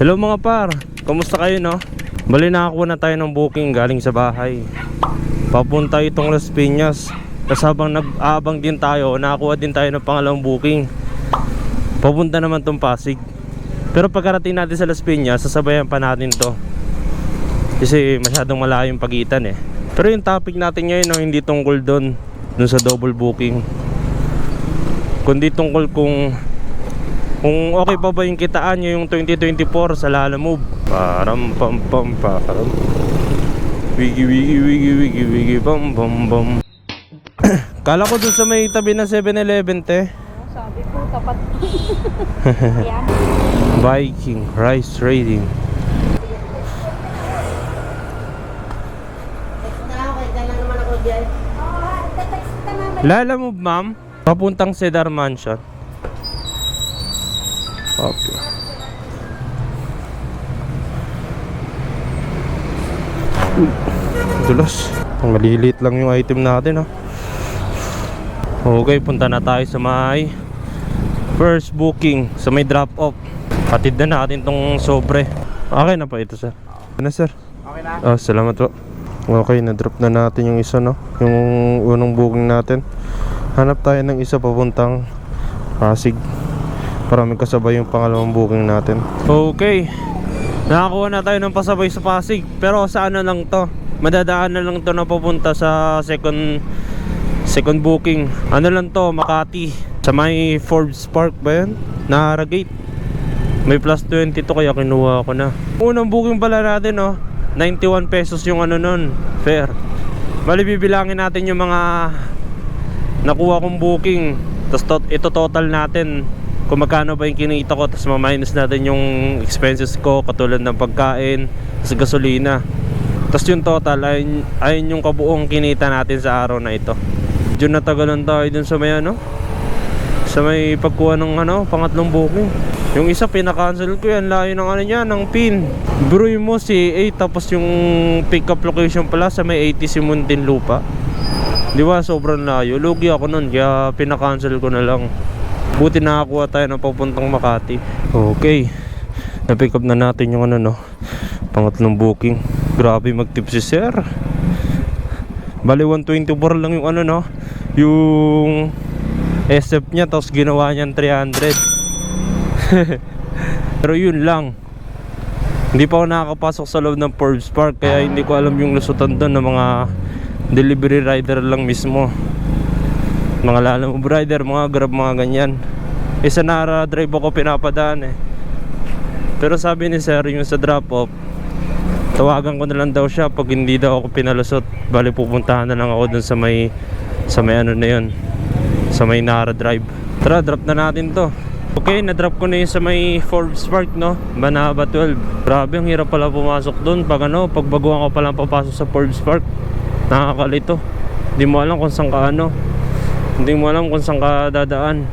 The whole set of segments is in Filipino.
Hello mga par, kumusta kayo no? Bali nakakuha na tayo ng booking galing sa bahay. Papunta itong Las Piñas. Tapos habang nag-aabang din tayo, nakakuha din tayo ng pangalawang booking. Papunta naman tong Pasig. Pero pagkarating natin sa Las Piñas, sasabayan pa natin to. Kasi masyadong malayo yung pagitan eh. Pero yung topic natin ngayon no, hindi tungkol doon, doon sa double booking. Kundi tungkol kung kung okay pa ba yung kitaan nyo yung 2024 sa Lala Move. Param pam pam param. Wigi wigi wigi wigi wigi pam pam pam. Kala ko dun sa may tabi ng 7-Eleven te. Sabi ko, tapat. Yan. Viking Rice Trading. Lala Move ma'am. Papuntang Cedar Mansion. Okay. Uy, dulas. Ang maliliit lang yung item natin ha. Okay, punta na tayo sa may first booking sa may drop off. Hatid na natin tong sobre. Okay na pa ito sir. Ano sir? Okay na? Oh, salamat po. Okay, na-drop na natin yung isa no. Yung unang booking natin. Hanap tayo ng isa papuntang Pasig. Para may kasabay yung pangalawang booking natin. Okay. Nakakuha na tayo ng pasabay sa Pasig. Pero sa ano lang to? Madadaan na lang to na papunta sa second second booking. Ano lang to, Makati. Sa may Forbes Park ba yun? Nahara Gate. May plus 20 to kaya kinuha ko na. Unang booking pala natin no. 91 pesos yung ano nun. Fair. Bali bibilangin natin yung mga nakuha kong booking. Tapos ito total natin kung magkano ba yung kinita ko tapos ma-minus natin yung expenses ko katulad ng pagkain tapos gasolina. Tapos yung total ayun, ayun yung kabuong kinita natin sa araw na ito. Medyo natagalan tayo dun sa may ano sa may pagkuha ng ano pangatlong booking. Yung isa pinakancel ko yan. Layo ng ano niya ng pin. Bro mo si A tapos yung pick up location pala sa may 80 si Muntinlupa Di ba sobrang layo? Lugi ako nun kaya pinakancel ko na lang. Buti nakakuha tayo ng papuntang Makati. Okay. Na-pick up na natin yung ano no. Pangatlong booking. Grabe mag-tip si sir. Bali 124 lang yung ano no. Yung SF niya tapos ginawa niyang 300. Pero yun lang. Hindi pa ako nakakapasok sa loob ng Forbes Park kaya hindi ko alam yung lusutan doon ng mga delivery rider lang mismo mga lalamove rider, mga grab, mga ganyan. Isa nara drive ako pinapadaan eh. Pero sabi ni sir yung sa drop off tawagan ko na lang daw siya pag hindi daw ako pinalusot. Bali pupuntahan na lang ako dun sa may sa may ano na yun sa may Nara Drive. Tara drop na natin to. Okay na drop ko na yun sa may Forbes Park no? Banaba 12 grabe ang hirap pala pumasok dun. Pag ano pag baguhan ko palang papasok sa Forbes Park nakakalito. Hindi mo alam kung saan ka ano hindi mo alam kung saan ka dadaan.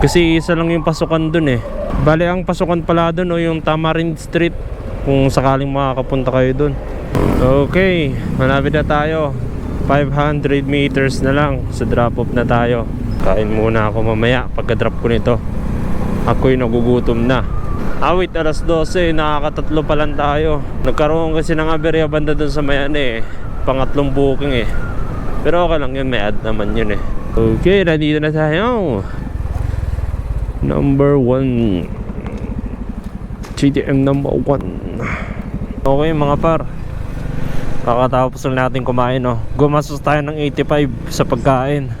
Kasi isa lang yung pasukan dun eh. Bali ang pasukan pala dun o yung Tamarind Street kung sakaling makakapunta kayo dun. Okay malapit na tayo. 500 meters na lang sa drop off na tayo. Kain muna ako mamaya pagka drop ko nito. Ako'y nagugutom na. Awit alas 12 nakakatatlo pa lang tayo. Nagkaroon kasi ng aberya banda dun sa mayan eh. Pangatlong booking eh pero okay lang yun may ad naman yun eh. Okay nandito na tayo. Number 1 GTM number 1 okay mga par. Kakatapos lang natin kumain no gumastos tayo ng 85 sa pagkain.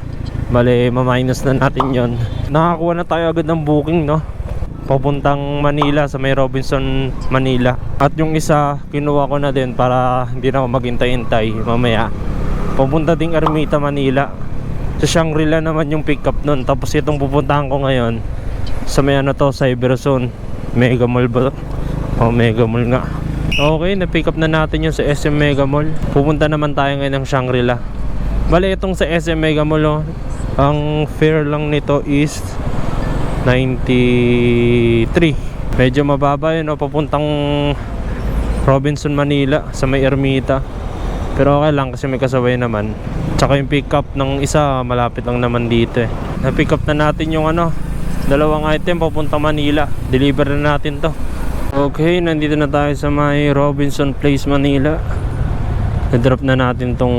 Bali ma-minus na natin yon nakakuha na tayo agad ng booking no? Papuntang Manila sa may Robinson Manila. At yung isa kinuha ko na din para hindi na ako maghintay-hintay mamaya papunta ding Ermita Manila. Sa Shangri-La naman yung pick up nun. Tapos itong pupuntahan ko ngayon sa may ano to Cyberzone. Mega Mall ba to? oh Mega Mall nga. Okay na pick up na natin yung sa SM Mega Mall. Pupunta naman tayo ngayon ng Shangri-La. Bali itong sa SM Mega Mall oh, ang fare lang nito is 93 medyo mababa yun o papuntang Robinson Manila sa may Ermita pero okay lang kasi may kasabay naman tsaka yung pick up ng isa malapit lang naman dito eh na pick up na natin yung ano dalawang item papuntang Manila deliver na natin to Okay, nandito na tayo sa may Robinson Place, Manila. Na-drop na natin tong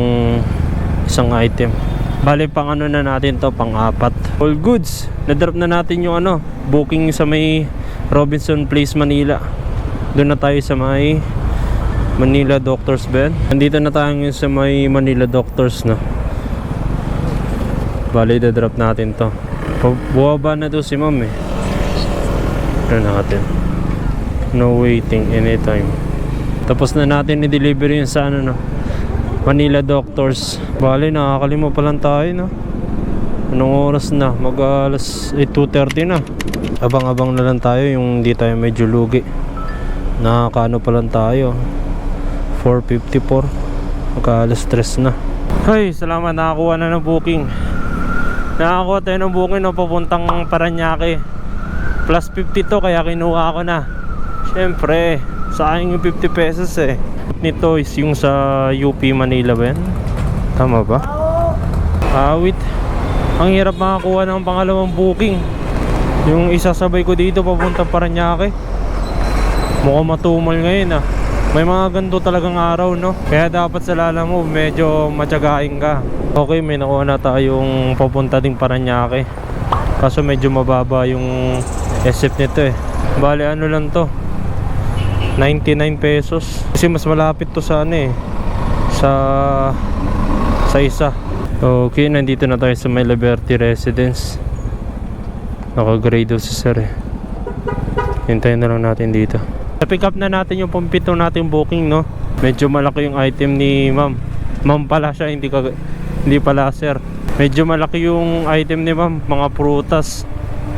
isang item. Bale, pang ano na natin to, pang apat. All goods. Na-drop na natin yung ano, booking sa may Robinson Place, Manila. Doon na tayo sa may Manila Doctors Bed. Nandito na tayo ngayon sa may Manila Doctors na. Bale, da-drop natin to. Bu- Buwaba na to si ma'am eh. Ano natin. No waiting anytime. Tapos na natin i-deliver yun sa ano no. Manila Doctors. Bale, nakakalima pa lang tayo no. Anong oras na? Mag alas eh, 2.30 na. Abang-abang na lang tayo yung hindi tayo medyo lugi. Nakakaano pa lang tayo. 4.54. Mag alas 3 na. Ay, salamat nakakuha na ng booking. Nakakuha tayo ng booking no, papuntang Paranaque. Plus 50 to kaya kinuha ko na. Siyempre, sa akin yung 50 pesos eh. Nito is yung sa UP Manila ba? Tama ba? Awit. Ang hirap makakuha ng pangalawang booking. Yung isasabay ko dito papunta Paranaque. Mukhang matumal ngayon ah. May mga ganito talagang araw no. Kaya dapat sa lala mo medyo matsagain ka. Okay, may nakuha na tayong papunta ding Paranaque. Kaso medyo mababa yung SF nito eh. Bale ano lang to. 99 pesos. Kasi mas malapit to sa ano eh. Sa sa isa. Okay, nandito na tayo sa may Liberty Residence. Naka-grade daw si sir eh. Hintayin na lang natin dito. Na-pick up na natin yung pampito natin booking no. Medyo malaki yung item ni ma'am. Ma'am pala siya, hindi ka hindi pala sir. Medyo malaki yung item ni ma'am, mga prutas.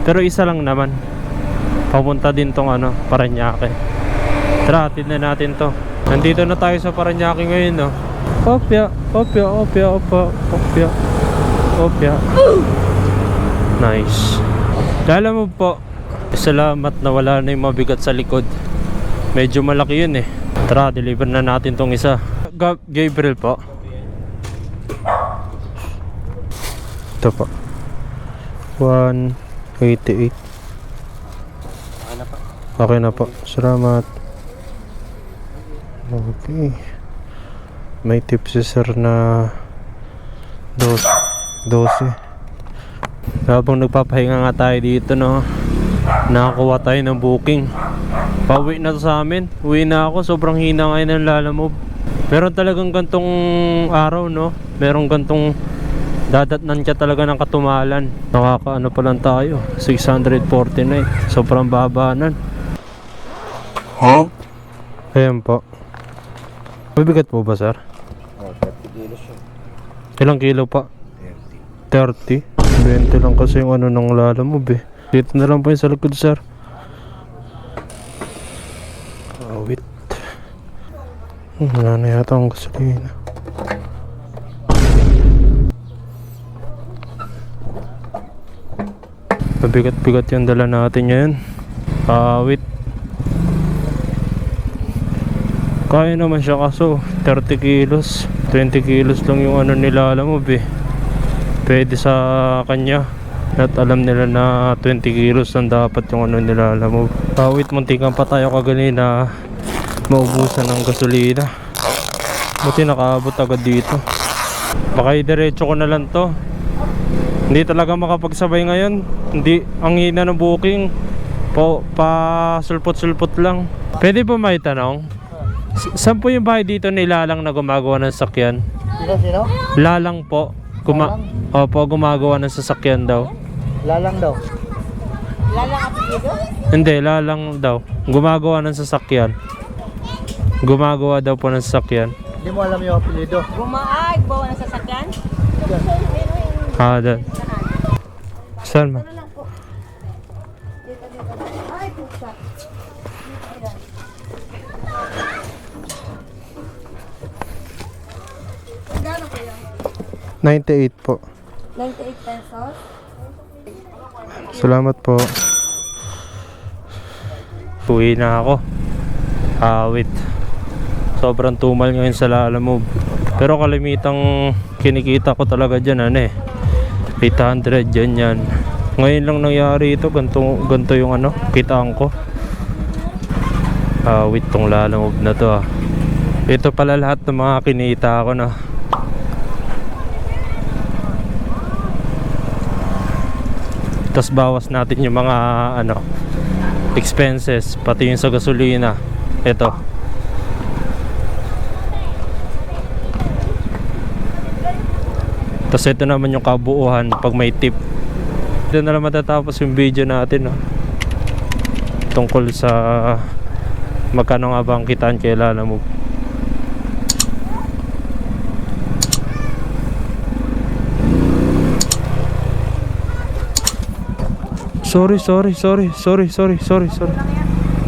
Pero isa lang naman. Papunta din tong ano, Paranaque. Tara, na natin to. Nandito na tayo sa Paranaque ngayon, no. Opya, opya, opya, opya, opya, opya. Nice. Kala mo po, salamat na wala na yung mabigat sa likod. Medyo malaki yun eh. Tara, deliver na natin tong isa. Ga- Gabriel po. Ito po. 188. Okay na po. Salamat. Okay. May tip si sir na 12. 12. Habang nagpapahinga nga tayo dito no. Nakakuha tayo ng booking. Pauwi na to sa amin. Uwi na ako. Sobrang hina ngayon ng lalamove. Meron talagang gantong araw no. Meron gantong dadatnan ka talaga ng katumalan. Nakakaano pa lang tayo. 649. Sobrang baba nun. Huh? Ayan po. Mabigat po ba sir? Oh, 30 kilos yun. Ilang kilo pa? 30. 20 lang kasi yung ano ng lalamove eh. Dito na lang po yung sa likod sir. Awit. Hmm, Wala na yata ang gasolina. Mabigat-bigat yung dala natin ngayon. Awit. Kaya naman siya kaso 30 kilos 20 kilos lang yung ano nila alam be Pwede sa kanya At alam nila na 20 kilos ang dapat yung ano nila alam mo Pawit muntikan pa tayo kaganina Maubusan ng gasolina Buti nakaabot agad dito Baka diretso ko na lang to Hindi talaga makapagsabay ngayon Hindi, ang hina ng booking po, pa sulpot-sulpot lang Pwede po may tanong? Saan po yung bahay dito ni Lalang na gumagawa ng sakyan? Sino, sino? Lalang po. Guma Opo, gumagawa ng sasakyan daw. Lalang daw. Lalang apelido? Hindi, Lalang daw. Gumagawa ng sasakyan. Gumagawa daw po ng sasakyan. Hindi mo alam yung apelido. Bumaag, bawa ng sasakyan? Ah, doon. Saan ma? Ay, pusa. 98 po. 98 pesos? Salamat po. Uwi na ako. Awit. Sobrang tumal ngayon sa Lalamove. Pero kalimitang kinikita ko talaga dyan ano eh. 800 dyan yan. Ngayon lang nangyari ito. Ganto, ganto yung ano, kitaan ko. awit tong lalangob na to ah. Ito pala lahat ng mga kinita ko na. Tapos bawas natin yung mga ano expenses pati yung sa gasolina. Ito. Tapos ito naman yung kabuuhan pag may tip. Ito na lang matatapos yung video natin. No? Tungkol sa magkano nga ba ang kitaan kay Lala mo. Sorry, sorry, sorry, sorry, sorry, sorry, sorry.